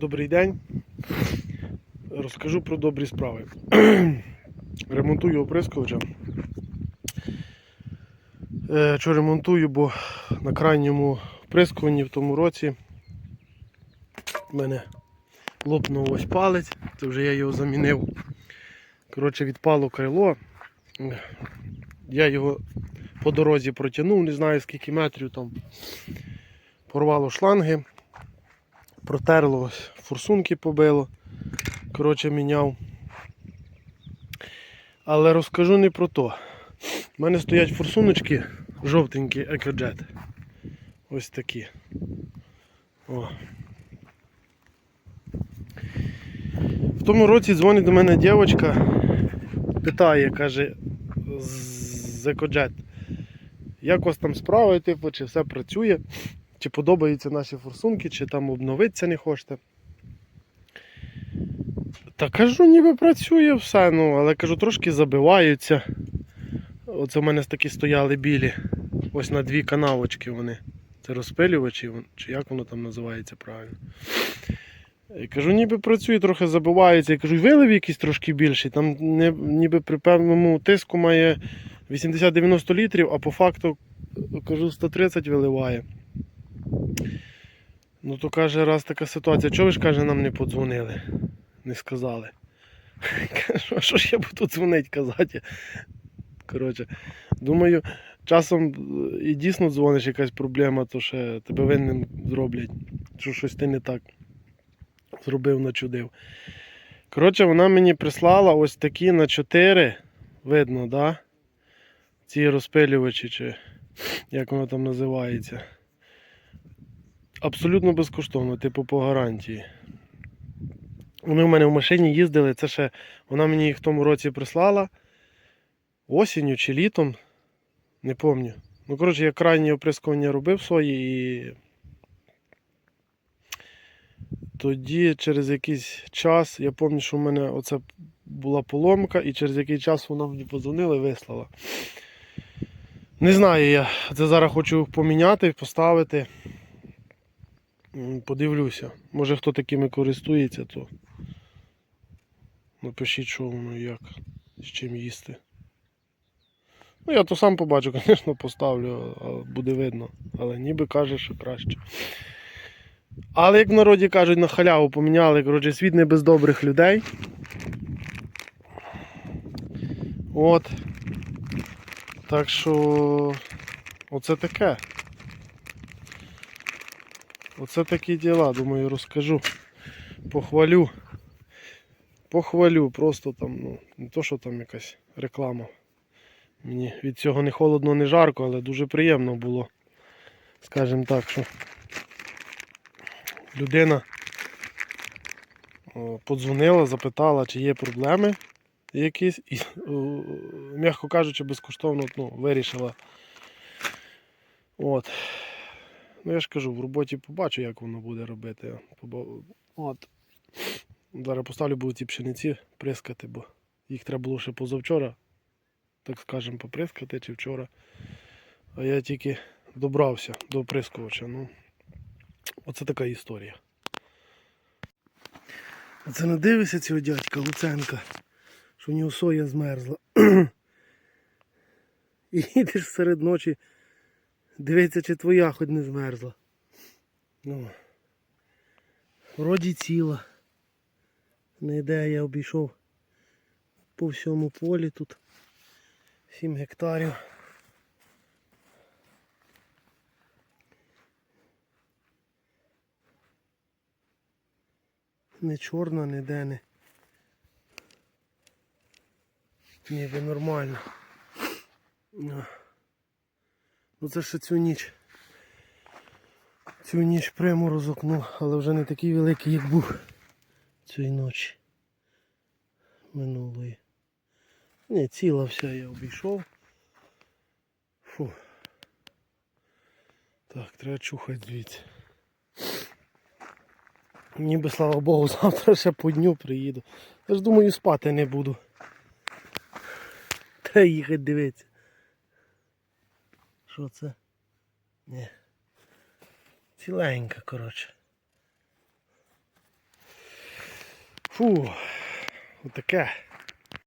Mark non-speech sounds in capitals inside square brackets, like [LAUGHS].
Добрий день. Розкажу про добрі справи. [CLEARS THROAT] ремонтую оприскувача. Е, Що ремонтую, бо на крайньому оприскуванні в тому році в мене лопнув ось палець, це вже я його замінив. Коротше, відпало крило. Я його по дорозі протягнув, не знаю скільки метрів там. Порвало шланги, протерло, форсунки побило. Коротше, міняв. Але розкажу не про то. У мене стоять форсуночки жовтенькі екоджет. Ось такі. О. В тому році дзвонить до мене дівчинка, питає, каже, з екоджет, як у вас там справи, типу, чи все працює, чи подобаються наші форсунки, чи там обновитися не хочете. Та кажу, ніби працює все, ну, але кажу, трошки забиваються. Оце в мене такі стояли білі. Ось на дві канавочки вони. Це розпилювачі, чи як воно там називається правильно. І кажу, ніби працює, трохи забивається. Я кажу, вилив якийсь трошки більший. Там не, ніби при певному тиску має 80-90 літрів, а по факту кажу 130 виливає. Ну то каже, раз така ситуація, чого ви ж каже, нам не подзвонили? Не сказали. [LAUGHS] Кажу, а що ж я буду дзвонити казати? Коротше, думаю, часом е, і дійсно дзвониш якась проблема, то ще тебе винним зроблять, що щось ти не так зробив, начудив. Коротше, вона мені прислала ось такі на 4, видно, да? Ці розпилювачі, чи як воно там називається. Абсолютно безкоштовно, типу по гарантії. Вони в мене в машині їздили, це ще вона мені їх в тому році прислала. Осінню чи літом, не пам'ятаю. Ну, коротше, я крайнє оприскування робив свої і тоді через якийсь час, я пам'ятаю, що в мене оце була поломка, і через який час вона мені подзвонила і вислала. Не знаю я. Це зараз хочу поміняти, поставити. Подивлюся. Може хто такими користується, то напишіть, що воно як, з чим їсти. Ну, я то сам побачу, [LAUGHS] звісно, поставлю, буде видно. Але ніби каже, що краще. Але як в народі кажуть, на халяву поміняли, коротше, світ не без добрих людей. От. Так що оце таке. Оце такі діла, думаю, розкажу. Похвалю. Похвалю, просто там, ну, не то, що там якась реклама. Мені від цього не холодно, не жарко, але дуже приємно було. Скажімо так, що людина подзвонила, запитала, чи є проблеми якісь, і, м'яко кажучи, безкоштовно ну, вирішила. От. Ну я ж кажу, в роботі побачу, як воно буде робити. От. Зараз поставлю буду ці пшениці прискати, бо їх треба було ще позавчора, так скажемо, поприскати чи вчора. А я тільки добрався до оприскувача. Ну, оце така історія. Оце не дивишся цього дядька Луценка, що в нього соя змерзла. [CLEARS THROAT] І їдеш серед ночі, дивиться, чи твоя хоч не змерзла. Ну, вроді ціла. Не йде, я обійшов по всьому полі тут 7 гектарів. Не чорна, ніде не. Ніби нормально. Ну. Це ще цю ніч. Цю ніч приморозок, ну, але вже не такий великий, як був цієї ночі. Минулої. Ні, ціла вся я обійшов. Фу. Так, треба чухати звідси. Ніби слава Богу, [LAUGHS] завтра ще по дню приїду. Я ж думаю, спати не буду. Треба їхати дивитися. Що це? Ні. Ціленька, коротше. Фу, отаке.